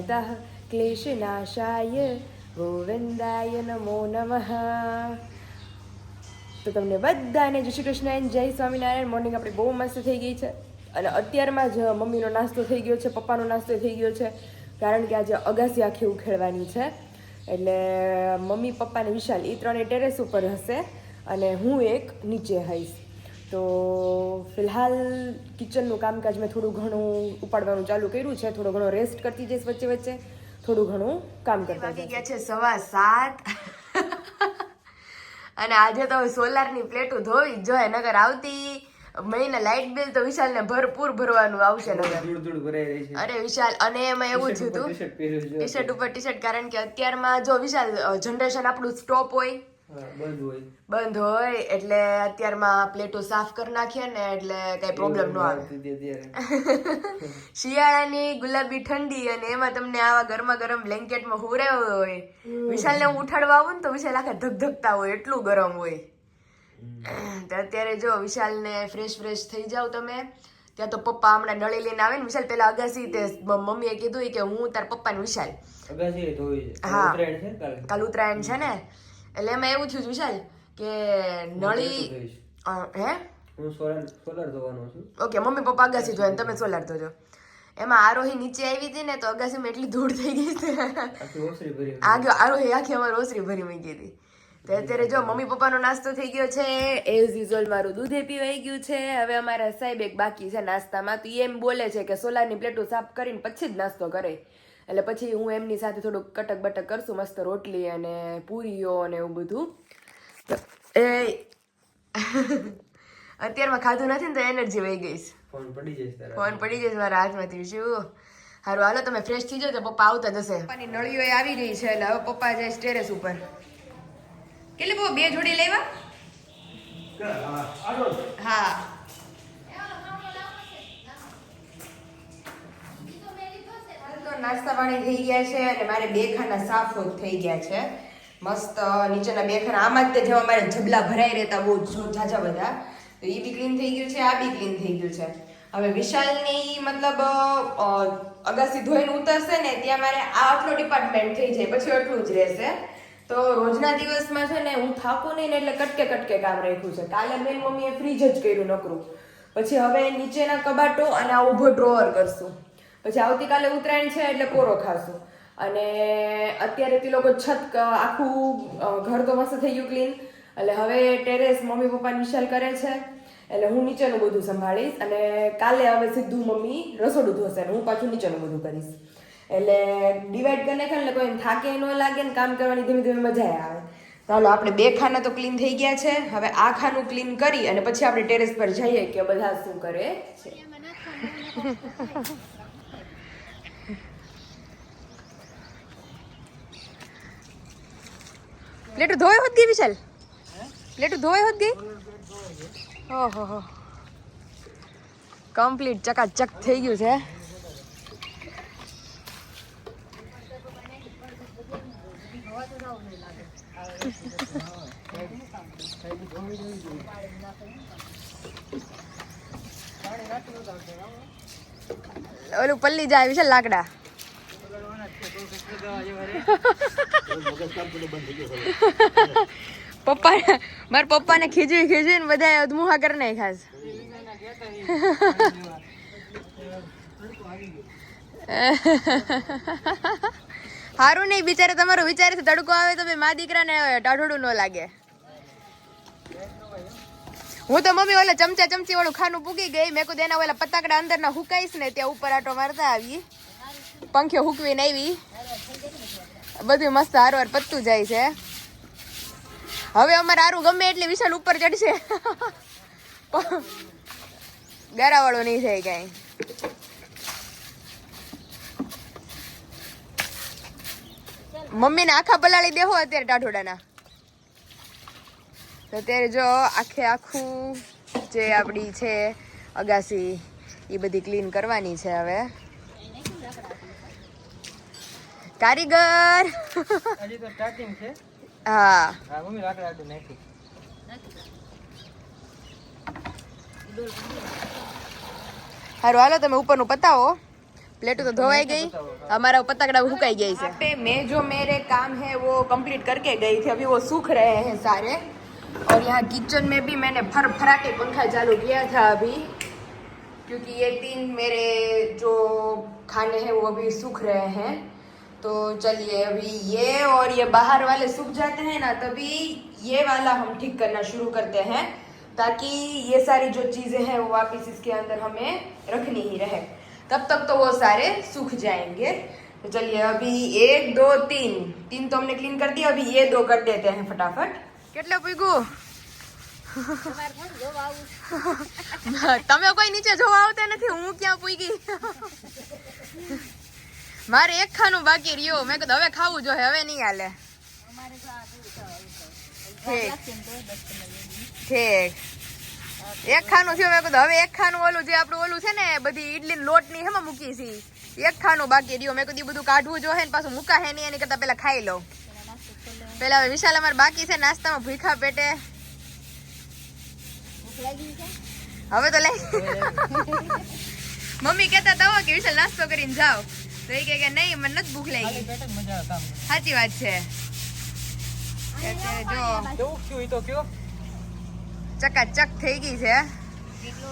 પ્રણતઃ ક્લેશનાશાય ગોવિંદાય નમો નમઃ તો તમને બધાને જય શ્રી કૃષ્ણ જય સ્વામિનારાયણ. મોર્નિંગ આપણી બહુ મસ્ત થઈ ગઈ છે. અને અત્યારમાં જ મમ્મીનો નાસ્તો થઈ ગયો છે, પપ્પાનો નાસ્તો થઈ ગયો છે. કારણ કે આજે અગાસી આખી ઉખેડવાની છે. એટલે મમ્મી પપ્પા ને વિશાલ એ ત્રણે ટેરેસ ઉપર હશે અને હું એક નીચે હઈશ. તો ફિલહાલ કિચનનું કામકાજ મેં થોડું ઘણું ઉપાડવાનું ચાલુ કર્યું છે. થોડો ઘણો રેસ્ટ કરતી જઈશ વચ્ચે વચ્ચે. થોડું ઘણું કામ કરતા ગયા છે સવા સાત. અને આજે તો સોલારની પ્લેટો ધોવી જ જોઈએ નગર આવતી. મહિને લાઇટ બિલ તો વિશાલને ભરપૂર ભરવાનું આવશે નગર. અરે વિશાલ અને એમાં એવું થયું હતું. ટી શર્ટ ઉપર ટી શર્ટ કારણ કે અત્યારમાં જો વિશાલ જનરેશન આપણું સ્ટોપ હોય બંધ હોય. એટલે અત્યારમાં પ્લેટો સાફ કરી નાખીએ ને એટલે કઈ પ્રોબ્લેમ ન આવે. શિયાળાની ગુલાબી ઠંડી અને એમાં તમને આવા ગરમા ગરમ બ્લેન્કેટમાં હુરાયો હોય. વિશાલને હું ઉઠાડવા આવું ને તો વિશાલ આખા ધગધગતા હોય એટલું ગરમ હોય. તો અત્યારે જો વિશાલને ફ્રેશ ફ્રેશ થઈ જાવ તમે. ત્યાં તો પપ્પા હમણાં નળી લઈને આવે ને વિશાલ પેલા અગાસી તે મમ્મીએ કીધું કે હું તાર પપ્પા ને વિશાલ અગાસી હા. કાલ? ઉત્તરાયણ છે ને? એટલે એમાં એવું થયું છે વિશાલ કે નળી. હે? હું સોલર સોલર ધોવાનો છું. ઓકે મમ્મી પપ્પા અગાસી ધોય તમે સોલાર ધોજો એમાં આરોહી નીચે આવી હતી ને તો અગાસીમાં એટલી ધૂળ થઈ ગઈ છે આ ઓસરી આગળ આરોહી આખી અમારી ઓસરી ભરી મૂકી હતી. તો અત્યારે જો મમ્મી પપ્પાનો નાસ્તો થઈ ગયો છે એઝ યુઝ્યુઅલ મારું દૂધે પીવાઈ ગયું છે. હવે અમારા સાહેબ એક બાકી છે નાસ્તામાં તો એ એમ બોલે છે કે સોલારની પ્લેટો સાફ કરીને પછી જ નાસ્તો કરે. એટલે પછી હું એમની સાથે થોડુંક કટક બટક કરશું મસ્ત રોટલી અને પૂરીઓ અને એવું બધું. એ અત્યારમાં ખાધું નથી ને તો એનર્જી વહી ગઈ છે ફોન પડી જશે ફોન પડી જશે મારા હાથમાંથી શું? સારું હાલો તમે ફ્રેશ થઈ જાઓ તો પપ્પા આવતા જશે. પપ્પાની નળીઓ આવી ગઈ છે એટલે હવે પપ્પા જાય ટેરેસ ઉપર. કેટલી બહુ બે જોડી લેવા? હા તો નાસ્તા પાણી થઈ ગયા છે અને મારે બે ખાના સાફ થઈ ગયા છે. મસ્ત, નીચેના બે ખાના આમાં જ તે જેવા મારે જબલા ભરાઈ રહેતા બહુ ઝાઝા બધા. તો એ બી ક્લીન થઈ ગયું છે, આ બી ક્લીન થઈ ગયું છે. હવે વિશાલની મતલબ અગાસી ધોઈને ઉતરશે ને ત્યાં મારે આ આટલો ડિપાર્ટમેન્ટ થઈ જાય, પછી એટલું જ રહેશે. તો રોજના દિવસમાં છે ને હું થાકું નહીં ને એટલે કટકે કટકે કામ રાખ્યું છે. કાલે મેં મમ્મીએ ફ્રીજ જ કર્યું નકરું. પછી હવે નીચેના કબાટો અને આ ઊભો ડ્રોવર કરશું. પછી આવતીકાલે ઉત્તરાયણ છે એટલે કોરો ખાશું. અને અત્યારે તે લોકો છત આખું ઘર તો મસ્ત થઈ ગયું ક્લીન એટલે હવે ટેરેસ મમ્મી પપ્પા વિશાલ કરે છે. એટલે હું નીચેનું બધું સંભાળીશ અને કાલે હવે સીધું મમ્મી રસોડું ધોશે અને હું પાછું નીચેનું બધું કરીશ. એટલે ડિવાઈડ કરીને ખાને એટલે કોઈ થાકે ન લાગે ને કામ કરવાની ધીમે ધીમે મજા આવે. ચાલો આપણે બે ખાના તો ક્લીન થઈ ગયા છે. હવે આ ખાનું ક્લીન કરી અને પછી આપણે ટેરેસ પર જઈએ કે બધા શું કરે છે. પ્લેટ ધોઈ હોત ગઈ વિશાલ? પ્લેટ ધોઈ હોત ગઈ? ઓહો કમ્પ્લીટ ચકાચક થઈ ગયું છે. ઓલું પલ્લી જાય, વિશાલ લાકડા. પપ્પા મારા પપ્પાને ખીજવી ખીજવીને બધા અધમુહા કરી નાખ્યા સારું નહીં, બિચારે તમારું વિચારે છે, તડકો આવે તો મા દીકરાને ટાઢોડું ન લાગે. હું તો મમ્મી ઓલા ચમચા ચમચી વાળું ખાનું પૂગી ગઈ, મેં કુદ એના ઓલા પતાકડા અંદરના હુકાઈશ ને, ત્યાં ઉપર આટો મારતા આવી. પંખે હુકવીને આવી. બધું મસ્ત હારવાર પતતું જાય છે. હવે અમારે હારું ગમે એટલી વિશાલ ઉપર ચડશે. ગારાવાળો નહીં થાય કાંઈ. મમ્મીને આખા પલાળી દેહો અત્યારે ટાઢોડાના. તો અત્યારે જો આખે આખું જે આપણી છે અગાસી એ બધી ક્લીન કરવાની છે હવે. કારીગર હજી તો સ્ટાર્ટિંગ છે હા હા મમ્મી લાકડા આટલું નાખી હારું હાલો તમે ઉપરનું પતાવો प्लेट तो धोवाई गई हमारा पत्ता हुकाई गई है पे मैं जो मेरे काम है वो कंप्लीट करके गई थी अभी वो सूख रहे हैं सारे और यहाँ किचन में भी मैंने फर फराटे पंखा चालू किया था अभी क्योंकि ये तीन मेरे जो खाने हैं वो अभी सूख रहे हैं तो चलिए अभी ये और ये बाहर वाले सूख जाते हैं ना तभी ये वाला हम ठीक करना शुरू करते हैं ताकि ये सारी जो चीज़ें हैं वो वापस इसके अंदर हमें रखनी ही रहे तब तक तो वो सारे सूख जाएंगे तो चलिए अभी एक दो तीन तीन तो हमने क्लीन कर दिया अभी ये दो कर देते हैं फटाफट કેટલે પૂગ્યું તમે કોઈ નીચે જોવા આવતા નથી હું ક્યાં પૂગી મારે એક ખાનું બાકી રહ્યો. મેં કીધું હવે ખાવું જોઈએ હવે નહીં હાલે. ઠીક. એક ખાનું થયું મેં કીધું હવે એક ખાનું ઓલું જે આપણું ઓલું છે ને બધી ઈડલી લોટની હેમાં મૂકી છે. એક ખાનું બાકી રહ્યું. મેં કીધું બધું કાઢવું જોઈએ ને પાછું મૂકા હે નહીં એની કરતા પેલા ખાઈ લઉં. પેલા હવે વિશાલ અમારે બાકી છે નાસ્તામાં ભૂખા પેટે હવે તો લઈ મમ્મી કહેતા હતા કે વિશાલ નાસ્તો કરીને જાઓ. તો એ કે નહીં મને નથી ભૂખ લાગી. સાચી વાત છે. જો. ચકાચક થઈ ગઈ છે.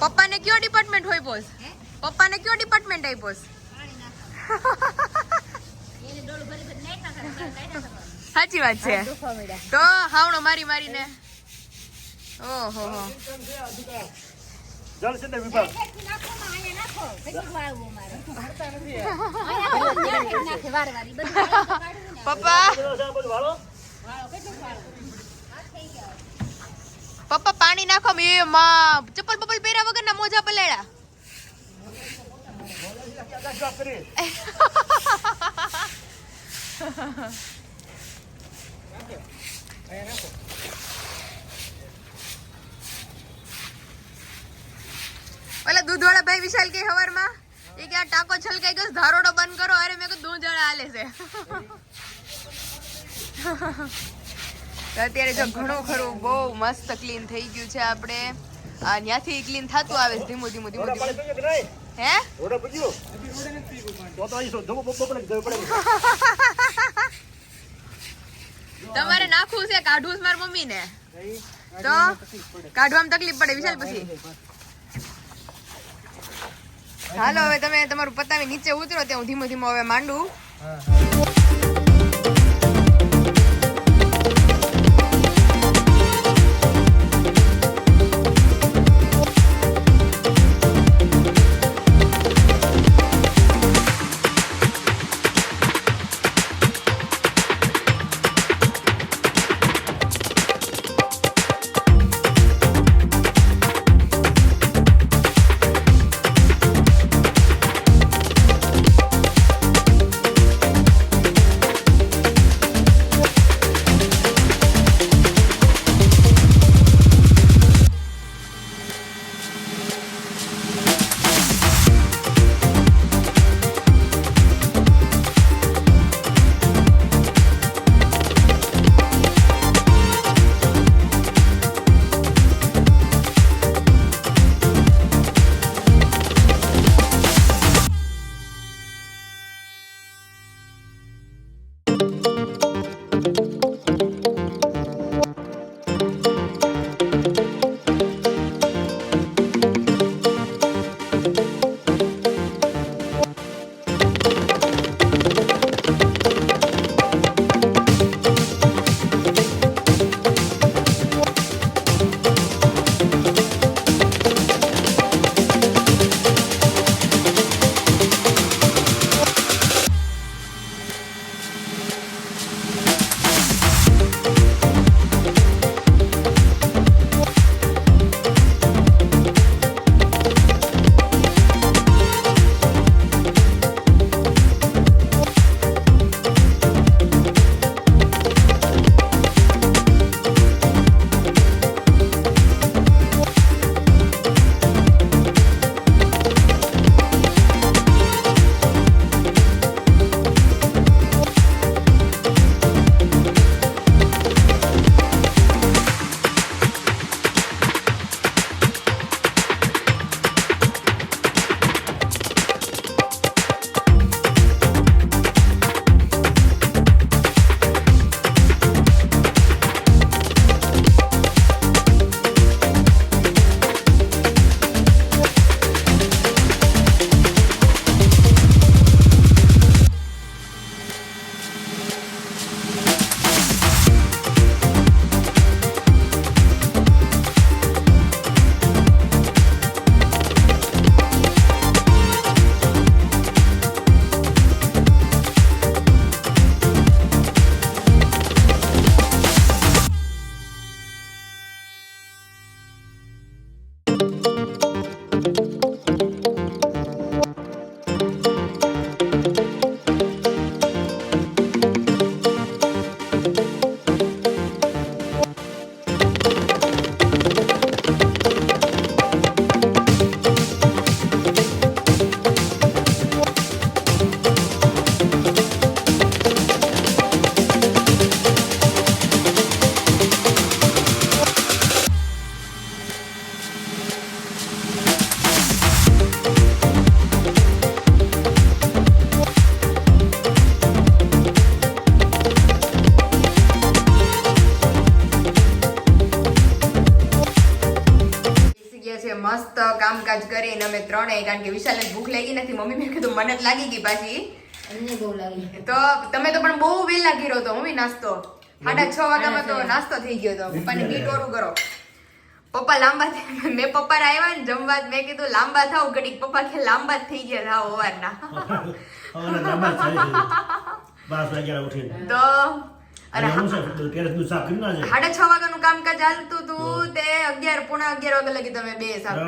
પપ્પાને કયો ડિપાર્ટમેન્ટ હોય બોસ પપ્પાને કયો ડિપાર્ટમેન્ટ આવી બોસ સાચી વાત છે. તો હાવણો મારી મારીને. ઓહો. હો વિભાગ પપ્પા? પપ્પા પાણી નાખો એ માં ચપ્પલ બપલ પહેર્યા વગર ના મોજા પલેડા જવાબ ઓલા દૂધવાળા ભાઈ વિશાલ કે હવારમાં એ કે આ ટાકો છલકાઈ ગયો ધારોડો બંધ કરો અરે મેં દૂધ વાળા હાલે છે. અત્યારે જો ઘણું ખરું બહુ મસ્ત ક્લીન થઈ ગયું છે આપણે. ત્યાંથી ક્લીન થતું આવે છે ધીમું ધીમું ધીમું હે? તમારે નાખવું છે કાઢવું છે મારી મમ્મીને. તો કાઢવામાં તકલીફ પડે વિશાલ પછી. હાલો હવે તમે તમારું પતાવી નીચે ઉતરો ત્યાં હું ધીમો ધીમો હવે માંડું. જ લાગી ગઈ પાછી અમને બહુ લાગી તો તમે તો પણ બહુ વેલા ગીરો તો મમ્મી નાસ્તો. સાડા છ વાગ્યામાં તો નાસ્તો થઈ ગયો તો. પપ્પાને બી ટોરું કરો. પપ્પા લાંબા મેં પપ્પા આવ્યા ને જમવા મેં કીધું લાંબા થાવ ઘડીક. પપ્પા કે લાંબા થઈ ગયા થાવ ઓવારના ઉઠીને. તો અને હું. સાડા છ વાગ્યાનું કામકાજ ચાલતું હતું. તે અગિયાર પોણા અગિયાર વાગ્યા લગી તમે બે સાફ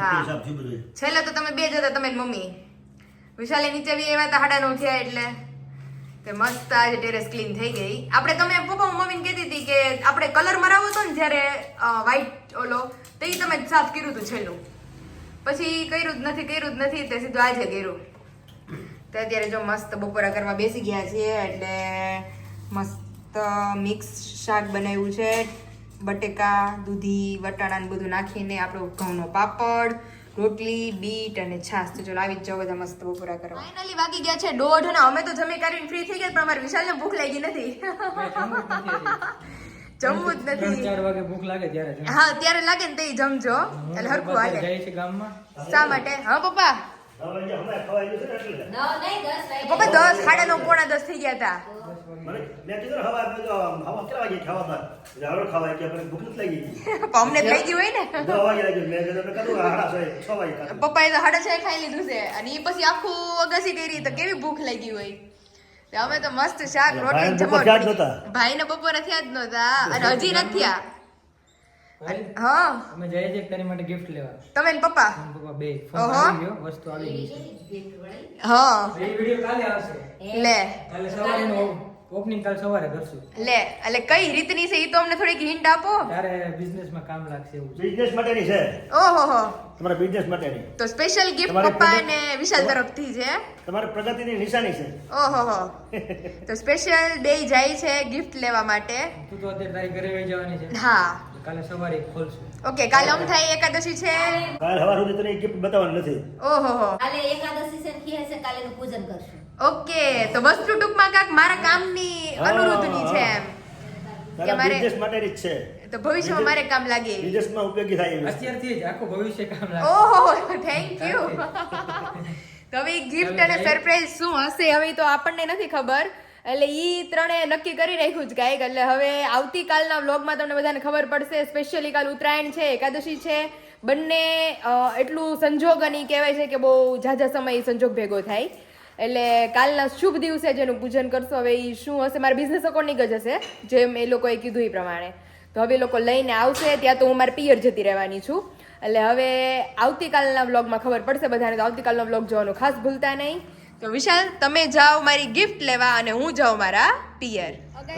હા. છેલ્લે તો તમે બે જતા તમે મમ્મી. વિશાલે નીચે બી એવા હતા થયા એટલે. તે મસ્ત આજે ટેરેસ ક્લીન થઈ ગઈ. આપણે તમે પપ્પા મમ્મીને કહેતી હતી કે આપણે કલર મરાવો હતો ને જ્યારે વ્હાઈટ ઓલો, તે તમે સાફ કર્યું હતું છેલ્લું. પછી કર્યું જ નથી, કર્યું જ નથી, તે સીધું આજે કર્યું. તો અત્યારે જો મસ્ત બપોરા કરવા બેસી ગયા છીએ એટલે મસ્ત મિક્સ શાક બનાવ્યું છે. બટેકા, દૂધી વટાણા ને બધું નાખીને આપણો ઘઉંનો પાપડ રોટલી બીટ અને છાસ તો ચલો આવી જ જાઓ બધા મસ્ત બપોરા કરવા. ફાઇનલી વાગી ગયા છે દોઢ અને અમે તો જમી કરીને ફ્રી થઈ ગયા પણ અમારે વિશાલને ભૂખ લાગી નથી. જમવું જ નથી. ચાર વાગે ભૂખ લાગે ત્યારે હા ત્યારે લાગે ને તે જમજો. એટલે હરખું હાલે. જાય છે ગામમાં. શા માટે? હા પપ્પા? રવા વાગ્યા હમણાં ખવાઈ ગયું છે ને એટલે. નવ નહીં દસ વાગે પપ્પા દસ સાડા નવ પોણા દસ થઈ ગયા હતા. મને- મેં કીધું હવા મેં હવા કેટલા વાગે ખાવા બાર? એટલે ખાવા કે આપણે ભૂખ નથી લાગી. પણ અમને થઈ ગયું હોય ને? દસ વાગે લાગ્યું. મેં કીધું મેં હાડા છ, છ વાગે ખાધું. પપ્પાએ તો છ ખાઈ લીધું છે અને એ પછી આખું અગાસી કરી તો કેવી ભૂખ લાગી હોય? અમે તો મસ્ત શાક રોટલી જ નહોતા. બપોરે થયા જ નહોતા અને હજી નથી થયા. ભાઈ, હા. અમે જઈએ છીએ તારી માટે ગિફ્ટ લેવા. તમે ને પપ્પા? પપ્પા બે ફોન આવી ગયો વસ્તુ આવી ગઈ. છે હા. એ વીડિયો કાલે આવશે. લે. કાલે સવારે એનું ઓપનિંગ કાલ સવારે કરશું. લે એટલે કઈ રીતની છે એ તો અમને થોડીક હિન્ટ આપો? ત્યારે બિઝનેસમાં કામ લાગશે એવું બિઝનેસ માટેની છે. ઓહો હો. તમારા બિઝનેસ માટેની. તો સ્પેશિયલ ગિફ્ટ પપ્પા અને વિશાલ તરફથી છે તમારી પ્રગતિની નિશાની છે. ઓહો હો. તો સ્પેશિયલ બે જાય છે ગિફ્ટ લેવા માટે. તું તો અત્યારે તારી ઘરે વહી જવાની છે. હા. કાલે સવારે ખોલશું. ઓકે કાલે આમ થાય એકાદશી છે? કાલ સવાર સુધી તને ગિફ્ટ બતાવવાનું નથી. ઓહો હો. કાલે એકાદશી છે કે હશે કાલે પૂજન કરશું. ઓકે તો વસ્તુ ટૂંકમાં કાક મારા કામની અનુરોધની છે એમ. કે મારે- બિઝનેસ માટે જ છે. તો ભવિષ્યમાં મારે કામ લાગે. બિઝનેસમાં ઉપયોગી થાય એવી અત્યારથી જ આખો ભવિષ્ય કામ લાગે. ઓહો થેન્ક યુ તો હવે ગિફ્ટ અને સરપ્રાઈઝ શું હશે હવે તો આપણને નથી ખબર. એટલે ઈ ત્રણે નક્કી કરી રાખ્યું જ કાંઈક. એટલે હવે આવતીકાલના વ્લોગમાં તમને બધાને ખબર પડશે સ્પેશિયલી કાલ ઉત્તરાયણ છે એકાદશી છે. બંને એટલું સંજોગ અને કહેવાય છે કે બહુ ઝાઝા સમય સંજોગ ભેગો થાય. એટલે કાલના શુભ દિવસે જેનું પૂજન કરશો. હવે એ શું હશે? મારા બિઝનેસ અકાઉન્ટની જ હશે, જેમ એ લોકોએ કીધું એ પ્રમાણે. તો હવે લોકો લઈને આવશે, ત્યાં તો હું મારા પિયર જતી રહેવાની છું. એટલે હવે આવતીકાલના વ્લોગમાં ખબર પડશે બધાને તો આવતીકાલનો વ્લોગ જોવાનું ખાસ ભૂલતા નહીં. તો વિશાલ તમે જાઓ મારી ગિફ્ટ લેવા અને હું જાઉં મારા પિયર.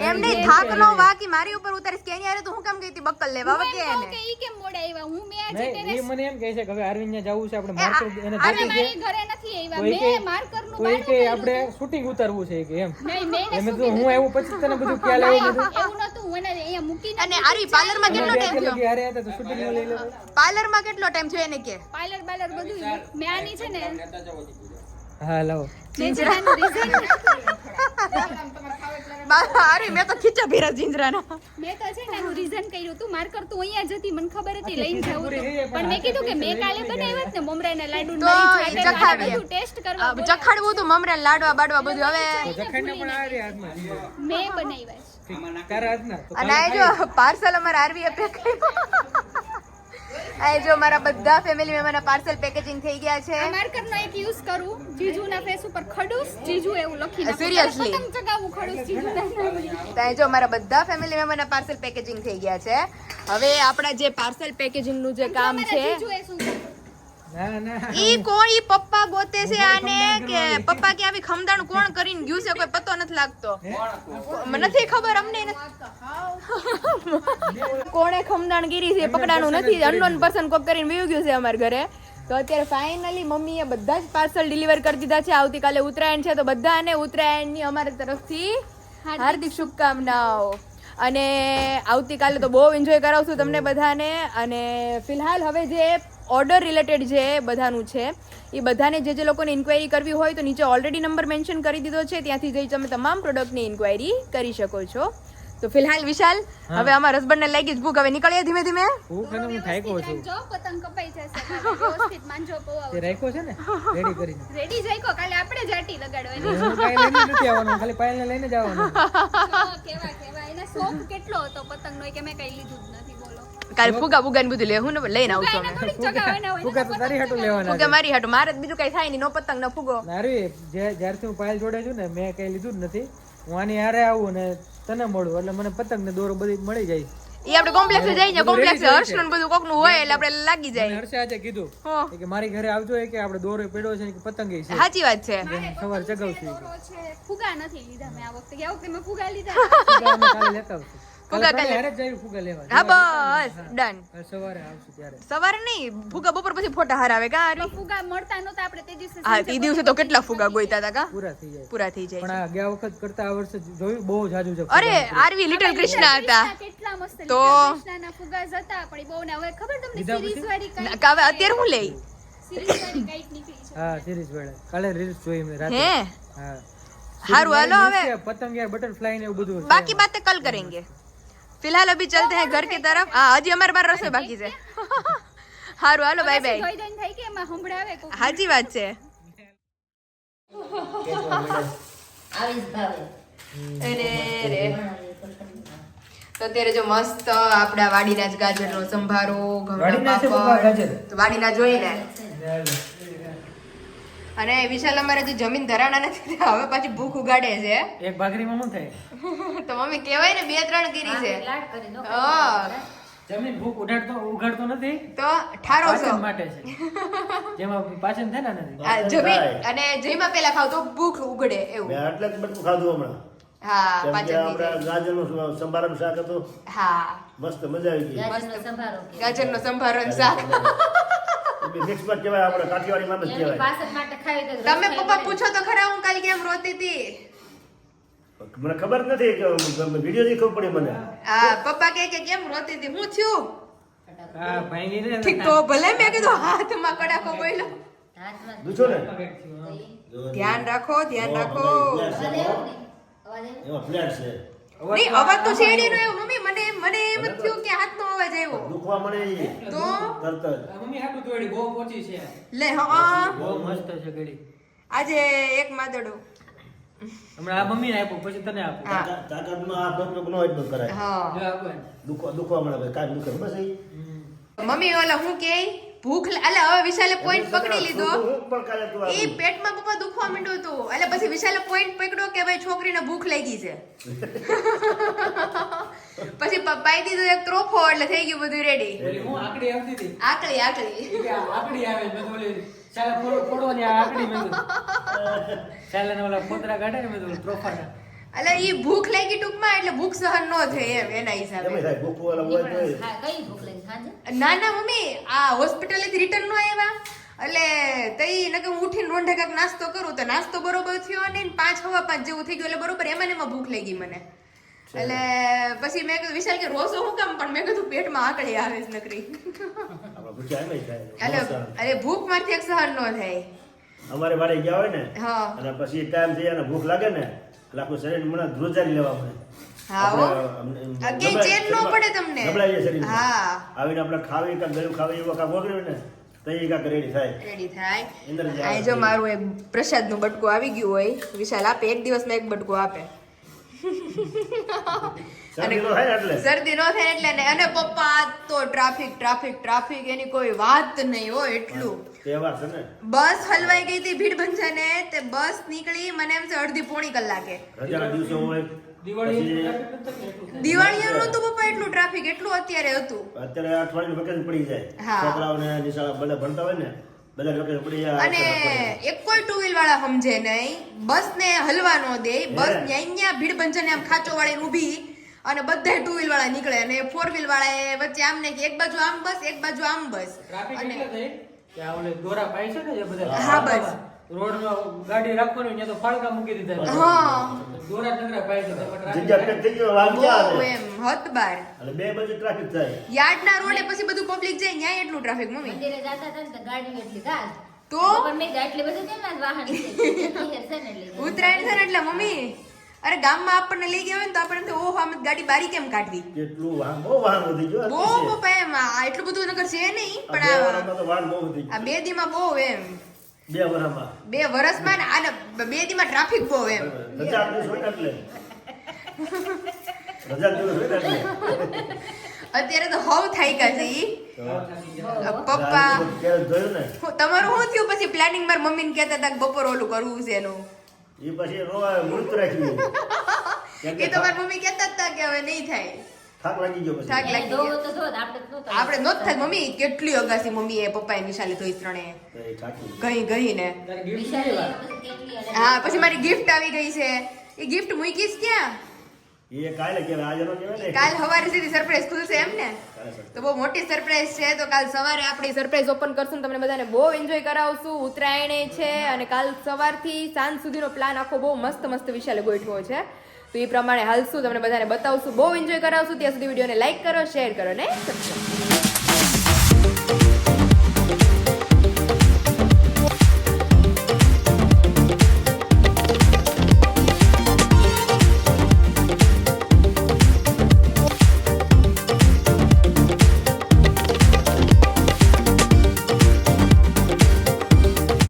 એમને થાક નો વાકી મારી ઉપર ઉતારીશ કે આરે તો હું કેમ ગઈ હતી? બક્કલ લેવા એને. કે ઈ કેમ મોડા આવ્યા હું મે આજે તેને એ મને એમ કહે છે કે હવે અરવિંદ ને જવું છે આપણે માર્કેટ એને અને થતી મારી ઘરે નથી આવ્યા મે માર્કરનું માર્કરનું કોઈ કે આપણે શૂટિંગ ઉતારવું છે કે એમ. નહીં મે એને તો હું કીધું? પછી તને બધું ખ્યાલ આવ્યો બધું એવું નતું હું એને અહીંયા મૂકી અને આરી પાર્લરમાં કેટલો ટાઈમ થયો? હારે હતા તો શૂટિંગ લઈ લેવાય પાર્લરમાં કેટલો ટાઈમ થયો એને કે? પાર્લર બાર્લર બધું મે આની છે ને હા લાવો અરે મેં તો ખીચા ભેરા જીંજરાના. મેં તો છે ને આનું reason કર્યું તું માર કરતું અહીંયા જતી મને ખબર હતી લઈને જવું પણ મેં કીધું કે મેં કાલે બનાવ્યા ને મમરાના લાડુ તો ચખાવીએ. બધું ટેસ્ટ કરવા ચખાડવું તો મમરા લાડવા બાડવા બધું હવે. તો પણ આ રહ્યા હાથમાં મેં બનાવ્યા છે. અને જો પાર્સલ અમારે આરવી પેક આ જો મારા બધા ફેમિલી મેમ્બરના પાર્સલ પેકેજિંગ થઈ ગયા છે માર્કરનો એક યુઝ કરું જીજુના ફેસ ઉપર ખડુસ જીજુ એવું લખી સિરિયસલી? પતંગ ચગાવવું ખડૂસ નામે. ત્યાં જો મારા બધા ફેમિલી મેમ્બરના પાર્સલ પેકેજિંગ થઈ ગયા છે હવે આપણા જે પાર્સલ પેકેજિંગનું જે કામ છે જીજુએ શું કર્યું? ના ના ઈ કોણ ઈ પપ્પા ગોતે છે આને કે પપ્પા કે આવી ખમદાણ કોણ કરીને ગયું છે કોઈ પતો નથી લાગતો. નથી ખબર અમને કોણે ખમદાણ ગીરી છે પકડાનું નથી. અનનોન પર્સન કોક કરીને વયું ગયું છે અમારા ઘરે. તો અત્યારે ફાઇનલી મમ્મીએ બધા જ પાર્સલ ડિલિવર કરી દીધા છે. આવતીકાલે ઉત્તરાયણ છે તો બધાને ઉત્તરાયણની અમારી તરફથી હાર્દિક શુભકામનાઓ. અને આવતીકાલે તો બહુ એન્જોય કરાવશું તમને બધાને. અને ફિલહાલ હવે જે ઓર્ડર રિલેટેડ જે બધાનું છે એ બધાને જે જે લોકોને ઇન્ક્વાયરી કરવી હોય તો નીચે ઓલરેડી નંબર મેન્શન કરી દીધો છે ત્યાંથી જઈ તમે તમામ પ્રોડક્ટની ઇન્ક્વાયરી કરી શકો છો. તો ફિલહાલ વિશાલ હવે અમારા હસબન્ડ ને લાગી જ ભૂખ હવે નીકળીએ ધીમે ધીમે. ભૂખ અને હું થાક્યો છું. જો પતંગ કપાઈ જશે. કાલે વ્યવસ્થિત માનજો તે રાખ્યો છે ને? રેડી કરી રેડી જઈકો કાલે આપણે જાટી લગાડવાની. હું લઈને નથી આવવાનું ખાલી પાયલને લઈને જ આવવાનું. કેવા કેવા. એના શોખ કેટલો હતો પતંગનો કે મેં કઈ લીધું જ નથી. કાલે ફુગા ફુગા ને બધું લે હું ને લઈને આવું છું ફૂગા તો તારી હાટું લેવાના ફુગા મારી હાટું મારે બીજું કઈ થાય નહીં નો પતંગ નો ફુગો. મારી જે- જ્યારથી હું પાયલ જોડે છું ને મેં કઈ લીધું જ નથી. હું આની હારે આવું ને તને મળું એટલે મને પતંગ ને દોરો બધી મળી જાય. એ આપણે કોમ્પ્લેક્સ જઈએ બધું કોમ્પ્લેક્સ હર્ષ જ બધું કોકનું હોય એટલે આપણે લાગી જાય. હર્ષે આજે કીધું કે મારી ઘરે આવજો કે આપણે દોરો પડ્યો છે કે પતંગ છે. સાચી વાત છે. મારે જગાવ છે, ફુગા નથી લીધા મેં આ વખતે. ગયા વખતે મેં ફુગા લીધા. ફુગા અમે કાલે લેતા આવશું. ફુગા કાલે હા બસ ડન. સવારે આવશું ત્યારે. સવારે નહીં ફુગા બપોર પછી ફોટા હરાવે. કા ફુગા મળતા નહોતા આપણે તે દિવસે હા તે દિવસે તો કેટલા ફુગા ગોઈતા હતા કા? પૂરા થઈ જાય. પૂરા થઈ જાય પણ ગયા વખત કરતા આ વર્ષે જોયું બહુ જાજુ છે અરે આરવી લિટલ કૃષ્ણ હતા. કેટલા મસ્ત તો કૃષ્ણના ફુગા હતા પણ બહુ ના હવે ખબર તમને સિરીઝ વાળી કઈ હવે અત્યારે હું લઈ? હા સિરીઝ વાળી કાલે રીલ્સ જોઈ મે રાતે. હા? સારું હાલો હવે. પતંગ યાર બટરફ્લાય ને એવું બધું બાકી બાતે કલ કરેંગે. फिलहाल अभी चलते हैं घर की तरफ हाँ हजी हमारे बार रसोई बाकी છે હારું હાલો બાય બાય જોઈ દઈને થઈ કે એમાં સંભળાવે કોક સાચી વાત છે આવીશ ભાવે અરે રે તો અત્યારે જો મસ્ત આપડા વાડીના જ ગાજરનો સંભારો ઘઉંના વાડીના છે પપ્પા પાપડ ગાજર? તો વાડીના જોઈને અને વિશાલ અમારે જે જમીન ધરાણા નથી હવે પાછી ભૂખ ઉગાડે છે. એક ભાખરીમાં શું થાય? તો મમ્મી કહેવાય ને બે ત્રણ ગીરી છે. જમીન ભૂખ ઉડાડતો ઉગાડતો નથી? તો ઠારો છો માટે છે. જેમાં પાચન થાય ને નથી જમીન અને જેમાં પેલા ખાવ તો ભૂખ ઉગડે એવું. મેં એટલે જ બધું ખાધું હમણાં. હા ગાજરનું શાક હતું. હા. મસ્ત મજા આવી ગઈ. ગાજરનો સંભારો. શાક. મિક્સમાં કહેવાય આપણે કાઠિયાવાડી માં જ કહેવાય. તમે પપ્પા પૂછો તો ખરા હું કાલ કેમ રોતી હતી મને ખબર નથી કે વીડિયો થી ખબર પડી મને. આ પપ્પા કહે કે કેમ રોતી હતી હું થયું? હા ભાઈ ને ઠીક તો ભલે મેં કીધું હાથમાં કડાકો બોલ્યો હાથમાં ને. ધ્યાન રાખો ધ્યાન રાખો? એમાં ફ્લેટ છે. નહીં અવાજ તો છેડી રહ્યો મમ્મી મને મને એમ થયું કે હાથનો અવાજ આવ્યો. દુખવા મને તો તરત જ. મમ્મી હાટું તોડી બહુ પોચી છે. લે હા બહુ મસ્ત છે ઘડી આજે એક માદડો. હમણાં આ મમ્મી આપ્યું પછી તને આપો. તાકાતમાં આ ડોક્ટર નો જ કરાય. હા. જો આપું દુખવા દુખવા મળે કાઈ દુખે બસ મમ્મી ઓલા હું કે? ભૂખ લા- અલે હવે વિશાલે પોઈન્ટ પકડી લીધો. એ પેટમાં પપ્પા દુખવા માંડ્યું હતું એટલે પછી વિશાલે પોઈન્ટ પકડ્યો કે ભાઈ છોકરીને ભૂખ લાગી છે. પછી પપ્પાએ દીધો એક ત્રોફો એટલે થઈ ગયું બધું રેડી આકડી આવતી હતી. આકળી આકળી એ કે આ આકડી આવે બધું ચાલે ફોડો આ આકડી મેં ચાલે ને ઓલા ફોતરા કાઢે ને મેં તો ત્રોફાના. એટલે ઈ ભૂખ લાગી ટૂંકમાં એટલે ભૂખ સહન નો થઈ એમ એના એમ હિસાબે થાય ભૂખ વાળા હોય. કઈ ભૂખ લાગી? ના ના મમ્મી આ હોસ્પિટલેથી રિટર્ન નો આવ્યા એટલે તઈ નકે હું ઉઠીને રોંઢે કાક નાસ્તો કરું તો નાસ્તો બરોબર થયો ને પાંચ હવા પાંચ જેવું થઈ ગયું એટલે બરોબર એમાં ને એમાં ભૂખ લાગી મને. એટલે પછી મેં કીધું વિશાલ કે રોસો હું કામ? પણ મેં કીધું પેટમાં આકડી આવે છે નકરી. થાય. એટલે અરે ભૂખ મારથી એક સહન નો થાય. અમારે વાડે ગયા હોય ને હા. અને પછી ટાઈમ થઈ અને ભૂખ લાગે ને એટલે આખું શરીર મને ધ્રુજારી લેવા પડે ને પ્રસાદ બટકું આવી ગયું હોય વિશાલ આપે એક દિવસમાં એક બટકું આપે. શરદી ન થાય એટલે? ને અને પપ્પા તો ટ્રાફિક ટ્રાફિક ટ્રાફિક એની કોઈ વાત નહીં હો એટલું. તહેવાર છે ને? બસ હલવાઈ ગઈ હતી ભીડ બંધાને તે બસ નીકળી મને એમ છે અડધી પોણી કલાકે. રજાના દિવસો હોય દિવાળી પછી એટલું જ થાય. દિવાળીનું નતું પપ્પા એટલું ટ્રાફિક એટલું અત્યારે હતું. અત્યારે અઠવાડિયું વેકેશન પડી જાય. છોકરાઓને નિશાળા બધા ભણતા હોય ને બધા વેકેશન પડી જાય અને એક કોઈ ટુ વ્હીલ વાળા સમજે નહીં. બસ ને હલવા ન દે. બસ. ન્યા ન્યા ભીડ બંધાને આમ ખાચો ઊભી અને બધા ટુ વ્હીલ વાળા નીકળે. અને ફોર વ્હીલ વાળા એ વચ્ચે આમ ને એક બાજુ આમ બસ એક બાજુ આમ બસ. અને એટલે થાય ઓલે દોરા પાય છે ને જે બધા હા, બસ. રોડમાં ગાડી રાખવાની ત્યાં તો ફાળકા મૂકી દીધા હા. દોરા ટકરા પાય છે જગ્યા પેક થઈ ગયો વાળ ક્યાં બહુ આવે? એમ હદ બાર. એટલે બે બાજુ ટ્રાફિક થાય. યાર્ડના રોડે પછી બધું પબ્લિક જાય ન્યાય એટલું ટ્રાફિક મમ્મી. મંદિરે જાતા હતા ને તો ગાડી એટલી ગાલ તો? પણ મેં આટલી બધી કેમ વાહન છે? એટલે. છે ને એટલે મમ્મી. અરે ગામમાં આપણને લઈ ગયા હોય ને તો આપણે એમ થાય, ઓહો આમ ગાડી બારી કેમ કાઢવી? કેટલું વાહન બહુ વાહન વધી ગયું બહુ બહુ પપ્પા એમ આ એટલું બધું નગર છે નહીં આ પણ બે આ તો વાહન બહુ વધી આ ગયું બે દીમાં બહુ એમ. બે વર્ષમાં બે વર્ષમાં ને આને બે દીમાં ટ્રાફિક બહુ એમ. રજા દિવસ હોય ને એટલે. રજા દિવસ હોય ને એટલે. અત્યારે તો હવ થાય છે ઈ પપ્પા. ત્યારે જોયું ને. તમારું શું થયું પછી? પ્લાનિંગ માર મમ્મીને કહેતા હતા કે બપોર ઓલું કરવું છે એનું. એ પછી રોવા મૃત રાખ્યું એ તો મારી મમ્મી કહેતા હતા કે હવે નહીં થાય. થાક લાગી ગયો થાક લાગી ગયો. તો આપણે આપણે નોત થાય મમ્મી કેટલી અગાસી મમ્મી એ પપ્પા એ નિશાલી ધોઈ ત્રણે. તો એ થાકી ગઈ. ગઈ ને? પછી હા પછી મારી ગિફ્ટ આવી ગઈ છે. એ ગિફ્ટ મૂકીશ ક્યાં? એ કાલે કે આજે નો કહેવાય કાલ સવારે સીધી સરપ્રાઈઝ ખુલશે એમ ને. તો બહુ મોટી સરપ્રાઈઝ છે. તો કાલ સવારે આપણી સરપ્રાઈઝ ઓપન કરશું તમને બધાને બહુ એન્જોય કરાવશું. ઉત્તરાયણે છે અને કાલ સવારથી સાંજ સુધીનો પ્લાન આખો બહુ મસ્ત મસ્ત વિશાલે ગોઠવો છે. તો એ પ્રમાણે હાલશું, તમને બધાને બતાવશું. બહુ એન્જોય કરાવશું. ત્યાં સુધી વિડીયોને લાઇક કરો શેર કરો ને subscribe.